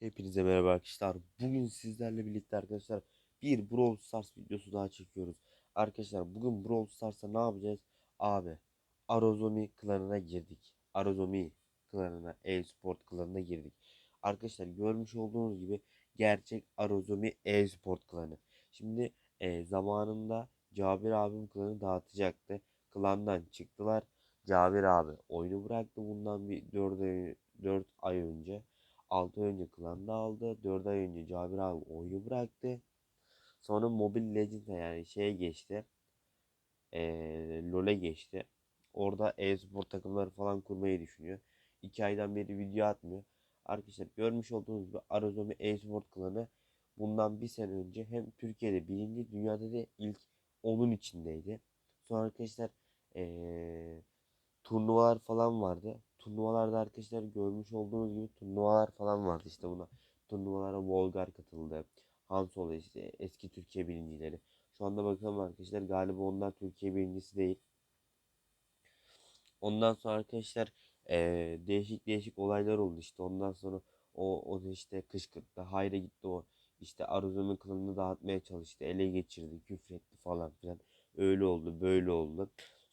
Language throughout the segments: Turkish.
Hepinize merhaba arkadaşlar. Bugün sizlerle birlikte arkadaşlar bir Brawl Stars videosu daha çekiyoruz. Arkadaşlar bugün Brawl Stars'ta ne yapacağız? Abi Arozomi klanına girdik. Arozomi klanına, e-sport klanına girdik. Arkadaşlar görmüş olduğunuz gibi gerçek Arozomi e-sport klanı. Şimdi e, zamanında Cabir abim klanı dağıtacaktı. Klandan çıktılar. Cabir abi oyunu bıraktı bundan bir 4 ay, 4 ay önce. 6 ay önce klanda aldı. 4 ay önce Cabir abi oyunu bıraktı. Sonra Mobile Legends'a yani şeye geçti. Ee, LoL'e geçti. Orada e-spor takımları falan kurmayı düşünüyor. 2 aydan beri video atmıyor. Arkadaşlar görmüş olduğunuz gibi Arozomi e-sport klanı bundan bir sene önce hem Türkiye'de birinci dünyada da ilk onun içindeydi. Sonra arkadaşlar ee, turnuvalar falan vardı. Turnuvalarda arkadaşlar görmüş olduğunuz gibi turnuvalar falan vardı işte buna. Turnuvalara Volgar katıldı. Hansol işte eski Türkiye birincileri. Şu anda bakalım arkadaşlar galiba onlar Türkiye birincisi değil. Ondan sonra arkadaşlar eee, değişik değişik olaylar oldu işte. Ondan sonra o, o işte kışkırttı. Hayra gitti o. işte Aruzun'un kılını dağıtmaya çalıştı. Ele geçirdi, küfretti falan filan. Öyle oldu, böyle oldu.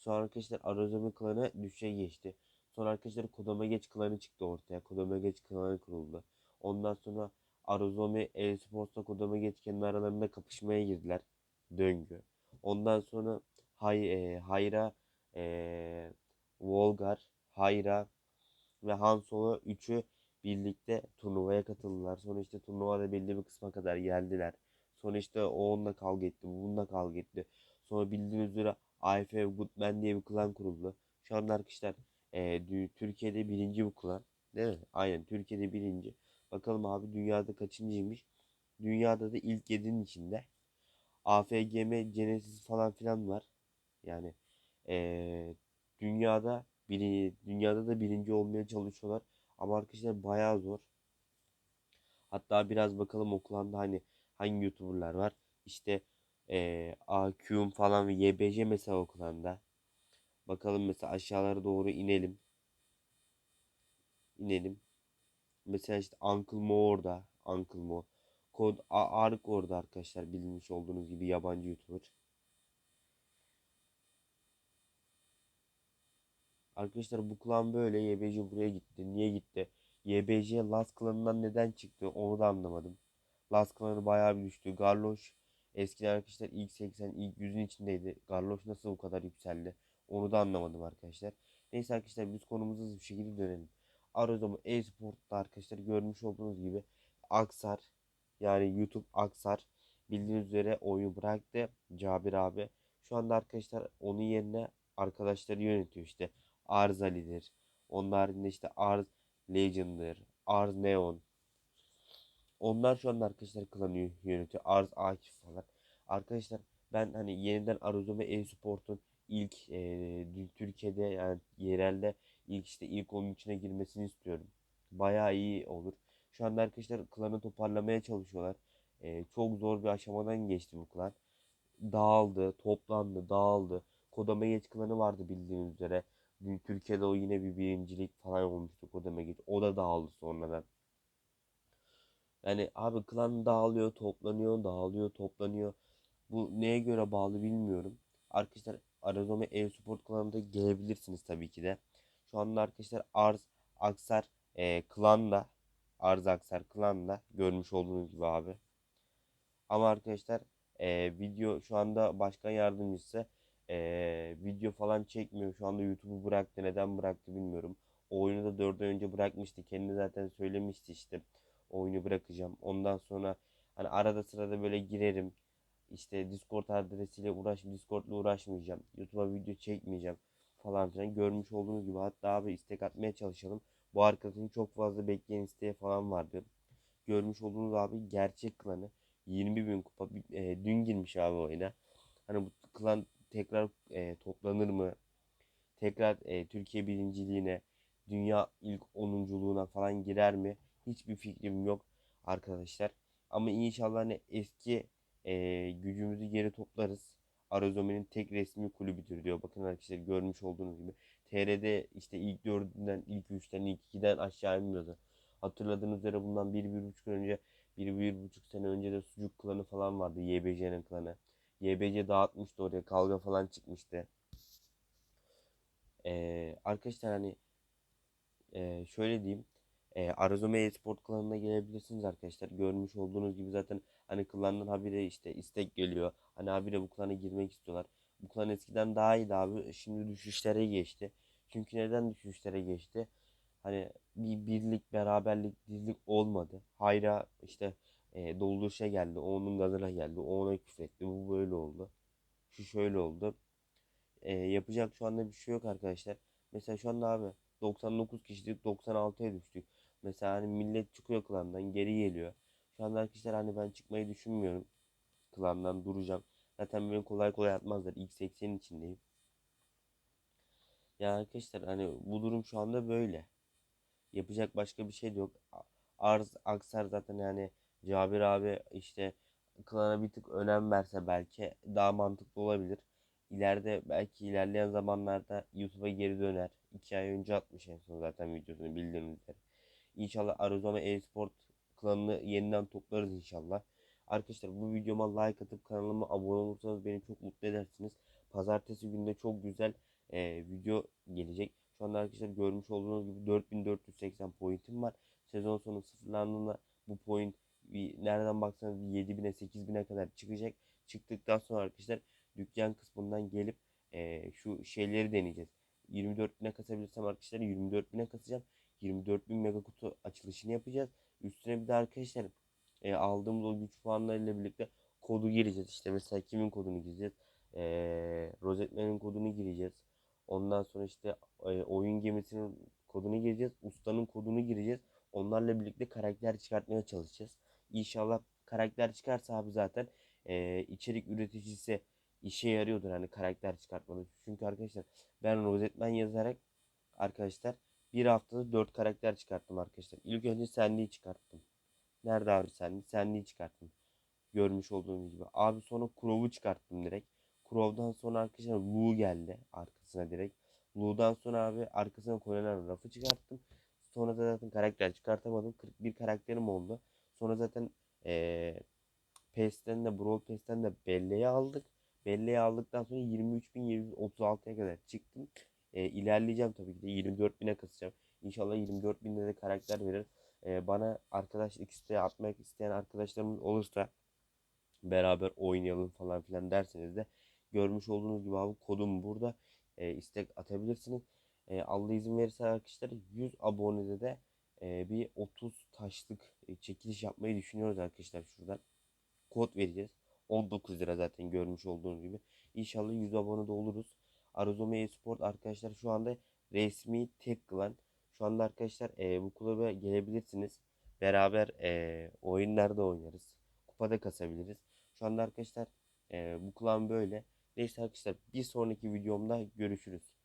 Sonra arkadaşlar Aruzun'un klanı düşe geçti. Sonra arkadaşlar Kodama Geç klanı çıktı ortaya. Kodama Geç klanı kuruldu. Ondan sonra Aruzomi e-sports'la Kodama Geç kendi aralarında kapışmaya girdiler. Döngü. Ondan sonra Hay, e, Hayra e, Volgar, Hayra ve Han Solo üçü birlikte turnuvaya katıldılar. Sonra işte turnuvada belli bir kısma kadar geldiler. Sonra işte o onunla kavga etti, bu bununla kavga etti. Sonra bildiğiniz üzere AFF Goodman diye bir klan kuruldu. Şu anda arkadaşlar e, Türkiye'de birinci bu klan. Değil mi? Aynen Türkiye'de birinci. Bakalım abi dünyada kaçıncıymış? Dünyada da ilk yedinin içinde. AFGM, Genesis falan filan var. Yani e, dünyada biri, dünyada da birinci olmaya çalışıyorlar. Ama arkadaşlar bayağı zor. Hatta biraz bakalım o klanda hani hangi YouTuber'lar var. İşte e, AQ'um falan ve YBC mesela o klanda. Bakalım mesela aşağılara doğru inelim. İnelim. Mesela işte Uncle Mo orada. Uncle Mo. Kod Ark orada arkadaşlar bilmiş olduğunuz gibi yabancı YouTuber. Arkadaşlar bu klan böyle. YBC buraya gitti. Niye gitti? YBC Last klanından neden çıktı? Onu da anlamadım. Last klanı bayağı bir düştü. Garloş eskiden arkadaşlar ilk 80, ilk 100'ün içindeydi. Garloş nasıl bu kadar yükseldi? Onu da anlamadım arkadaşlar. Neyse arkadaşlar biz konumuza bir şekilde dönelim. Arozoma e-sportta arkadaşlar görmüş olduğunuz gibi Aksar yani YouTube Aksar bildiğiniz üzere oyunu bıraktı Cabir abi. Şu anda arkadaşlar onun yerine arkadaşları yönetiyor işte. Arz Ali'dir. İşte Arz Legend'dır. Arz Neon. Onlar şu anda arkadaşlar klanı yönetiyor. Arz Akif falan. Arkadaşlar ben hani yeniden Aruzome e-sportun ilk e, Türkiye'de yani yerelde ilk işte ilk onun içine girmesini istiyorum. Bayağı iyi olur. Şu anda arkadaşlar klanı toparlamaya çalışıyorlar. E, çok zor bir aşamadan geçti bu klan. Dağıldı, toplandı, dağıldı. Kodama Geç klanı vardı bildiğiniz üzere. Dün Türkiye'de o yine bir birincilik falan olmuştu Kodama Geç. O da dağıldı sonradan. Yani abi klan dağılıyor, toplanıyor, dağılıyor, toplanıyor. Bu neye göre bağlı bilmiyorum. Arkadaşlar Arizona e-sport klanına gelebilirsiniz tabii ki de. Şu anda arkadaşlar Arz Aksar e, klanla Arz Aksar klanla görmüş olduğunuz gibi abi. Ama arkadaşlar e, video şu anda başkan yardımcısı e, video falan çekmiyor. Şu anda YouTube'u bıraktı. Neden bıraktı bilmiyorum. O oyunu da 4 ay önce bırakmıştı. Kendi zaten söylemişti işte. Oyunu bırakacağım. Ondan sonra hani arada sırada böyle girerim. İşte Discord adresiyle uğraş, Discord'la uğraşmayacağım. YouTube'a video çekmeyeceğim falan filan. Görmüş olduğunuz gibi hatta abi istek atmaya çalışalım. Bu arkadaşın çok fazla bekleyen isteği falan vardı. Görmüş olduğunuz abi gerçek klanı. 20 bin kupa e, dün girmiş abi oyuna. Hani bu klan tekrar e, toplanır mı? Tekrar e, Türkiye birinciliğine, dünya ilk onunculuğuna falan girer mi? Hiçbir fikrim yok arkadaşlar. Ama inşallah hani eski e, gücümüzü geri toplarız. Arazomi'nin tek resmi kulübüdür diyor. Bakın arkadaşlar görmüş olduğunuz gibi. TR'de işte ilk dördünden, ilk üçten, ilk ikiden aşağı inmiyordu. Hatırladığınız üzere bundan bir, bir buçuk önce, bir, bir buçuk sene önce de Sucuk klanı falan vardı. YBC'nin klanı. YBC dağıtmıştı oraya. Kavga falan çıkmıştı. Ee, arkadaşlar hani e, şöyle diyeyim. E, Arazome Esport klanına gelebilirsiniz arkadaşlar. Görmüş olduğunuz gibi zaten hani klandan habire işte istek geliyor. Hani habire bu klana girmek istiyorlar. Bu klan eskiden daha iyiydi abi. Şimdi düşüşlere geçti. Çünkü neden düşüşlere geçti? Hani bir birlik, beraberlik, dizlik olmadı. Hayra işte e, dolduruşa geldi. O onun gazına geldi. O ona küfretti. Bu böyle oldu. Şu şöyle oldu. E, yapacak şu anda bir şey yok arkadaşlar. Mesela şu anda abi 99 kişilik 96'ya düştük. Mesela hani millet çıkıyor klandan geri geliyor. Şu anda arkadaşlar hani ben çıkmayı düşünmüyorum. Klandan duracağım. Zaten beni kolay kolay atmazlar. İlk 80'in içindeyim. Ya arkadaşlar hani bu durum şu anda böyle. Yapacak başka bir şey de yok. Arz Aksar zaten yani Cabir abi işte klana bir tık önem verse belki daha mantıklı olabilir. İleride belki ilerleyen zamanlarda YouTube'a geri döner. 2 ay önce atmış en son zaten videosunu bildiğiniz üzere. İnşallah Arizona e-sport klanını yeniden toplarız inşallah. Arkadaşlar bu videoma like atıp kanalıma abone olursanız beni çok mutlu edersiniz. Pazartesi günde çok güzel e, video gelecek. Şu anda arkadaşlar görmüş olduğunuz gibi 4480 pointim var. Sezon sonu sıfırlandığında bu point nereden baksanız bir 7000'e 8000'e kadar çıkacak. Çıktıktan sonra arkadaşlar dükkan kısmından gelip e, şu şeyleri deneyeceğiz. 24.000'e kasabilirsem arkadaşlar 24.000'e kasacağım. 24.000 mega kutu açılışını yapacağız. Üstüne bir de arkadaşlar e, aldığımız o güç puanlarıyla birlikte kodu gireceğiz. İşte mesela kimin kodunu gireceğiz? E, Rosetman'in kodunu gireceğiz. Ondan sonra işte e, oyun gemisinin kodunu gireceğiz. Ustanın kodunu gireceğiz. Onlarla birlikte karakter çıkartmaya çalışacağız. İnşallah karakter çıkarsa abi zaten e, içerik üreticisi işe yarıyordur hani karakter çıkartmada. Çünkü arkadaşlar ben Rosetman yazarak arkadaşlar bir haftada 4 karakter çıkarttım arkadaşlar. İlk önce Sandy'yi çıkarttım. Nerede abi Sandy? Sandy'yi çıkarttım. Görmüş olduğunuz gibi. Abi sonra Crow'u çıkarttım direkt. Crow'dan sonra arkadaşlar Lu geldi arkasına direkt. Lu'dan sonra abi arkasına koyulan rafı çıkarttım. Sonra da zaten karakter çıkartamadım. 41 karakterim oldu. Sonra zaten ee, PES'ten de Brawl Pass'ten de belleği aldık. Belleği aldıktan sonra 23.736'ya kadar çıktım. E, ilerleyeceğim tabii ki de 24.000'e kasacağım. İnşallah 24.000'de de karakter verir. E, bana arkadaşlık isteği atmak isteyen arkadaşlarımız olursa beraber oynayalım falan filan derseniz de görmüş olduğunuz gibi abi kodum burada. E, istek atabilirsiniz. E, Allah izin verirse arkadaşlar 100 abonede de e, bir 30 taşlık çekiliş yapmayı düşünüyoruz arkadaşlar şuradan. Kod vereceğiz. 19 lira zaten görmüş olduğunuz gibi. İnşallah 100 abone de oluruz. Arizona Esport arkadaşlar şu anda resmi tek klan. Şu anda arkadaşlar e, bu kulübe gelebilirsiniz. Beraber e, oyunlarda oynarız. Kupada kasabiliriz. Şu anda arkadaşlar e, bu klan böyle. Neyse arkadaşlar bir sonraki videomda görüşürüz.